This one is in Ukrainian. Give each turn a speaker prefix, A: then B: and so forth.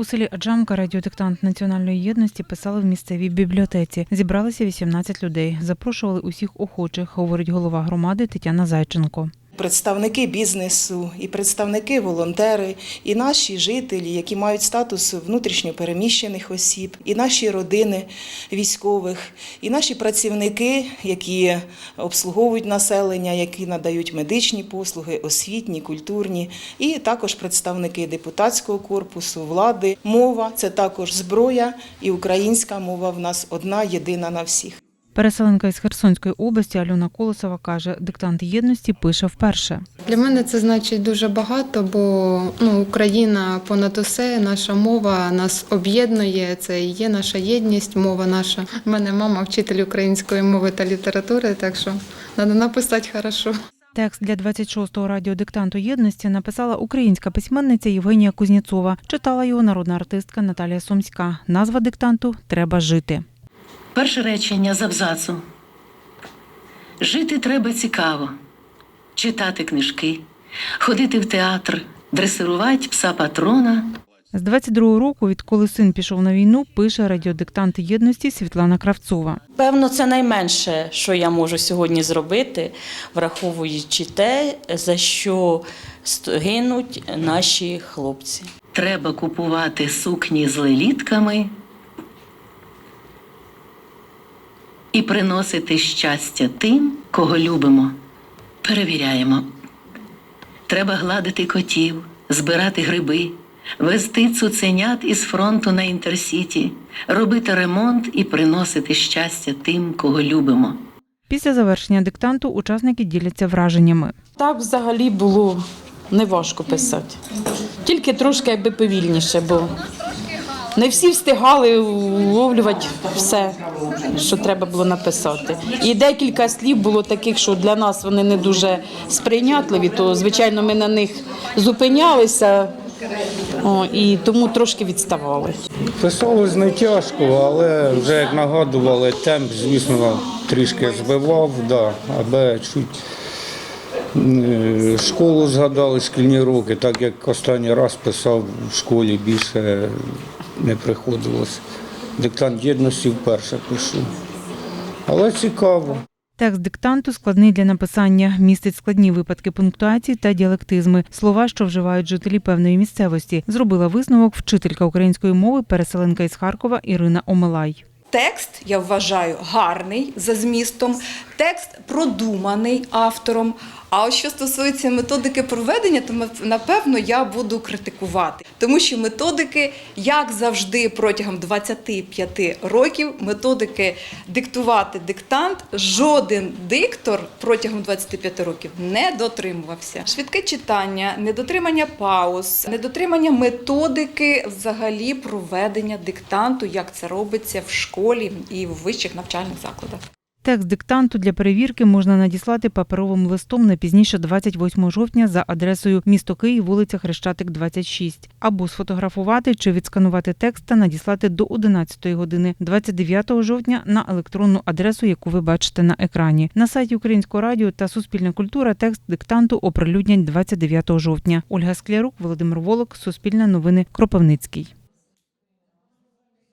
A: У селі Аджамка радіодиктант національної єдності писали в місцевій бібліотеці. Зібралися 18 людей. Запрошували усіх охочих, говорить голова громади Тетяна Зайченко.
B: Представники бізнесу, і представники волонтери, і наші жителі, які мають статус внутрішньопереміщених осіб, і наші родини військових, і наші працівники, які обслуговують населення, які надають медичні послуги, освітні, культурні, і також представники депутатського корпусу, влади. Мова це також зброя, і українська мова в нас одна, єдина на всіх.
A: Переселенка із Херсонської області Альона Колосова каже, диктант єдності пише вперше.
C: Для мене це значить дуже багато, бо ну, Україна понад усе, наша мова нас об'єднує. Це і є наша єдність, мова наша. У мене мама вчитель української мови та літератури, так що треба написати хорошо.
A: Текст для 26-го радіодиктанту єдності написала українська письменниця Євгенія Кузнєцова. Читала його народна артистка Наталія Сумська. Назва диктанту Треба жити.
D: Перше речення з абзацу. Жити треба цікаво, читати книжки, ходити в театр, дресирувати пса патрона.
A: З 22-го року, відколи син пішов на війну, пише радіодиктант єдності Світлана Кравцова.
E: Певно, це найменше, що я можу сьогодні зробити, враховуючи те, за що гинуть наші хлопці.
D: Треба купувати сукні з лелітками і приносити щастя тим, кого любимо. Перевіряємо. Треба гладити котів, збирати гриби, везти цуценят із фронту на інтерсіті, робити ремонт і приносити щастя тим, кого любимо.
A: Після завершення диктанту учасники діляться враженнями.
F: Так взагалі було неважко писати. Тільки трошки якби повільніше, бо не всі встигали уловлювати все, що треба було написати. І декілька слів було таких, що для нас вони не дуже сприйнятливі, то звичайно ми на них зупинялися. О, і тому трошки відставали.
G: Писалось не тяжко, але вже як нагадували, темп, звісно, трішки збивав, да, аби чуть е, школу згадали, шкільні роки, так як останній раз писав в школі, більше не приходилось. Диктант єдності вперше пишу. Але цікаво.
A: Текст диктанту складний для написання, містить складні випадки пунктуації та діалектизми, слова, що вживають жителі певної місцевості. Зробила висновок вчителька української мови, переселенка із Харкова Ірина Омелай.
H: Текст я вважаю гарний за змістом, текст продуманий автором. А от що стосується методики проведення, то напевно я буду критикувати, тому що методики, як завжди, протягом 25 років, методики диктувати диктант, жоден диктор протягом 25 років не дотримувався. Швидке читання, недотримання пауз, недотримання методики взагалі проведення диктанту, як це робиться в школі і в вищих навчальних закладах.
A: Текст диктанту для перевірки можна надіслати паперовим листом не пізніше 28 жовтня за адресою місто Київ, вулиця Хрещатик, 26, або сфотографувати чи відсканувати текст та надіслати до 11 години 29 жовтня на електронну адресу, яку ви бачите на екрані. На сайті Українського радіо та Суспільна культура текст диктанту оприлюднять 29 жовтня. Ольга Склярук, Володимир Волок, Суспільне новини, Кропивницький.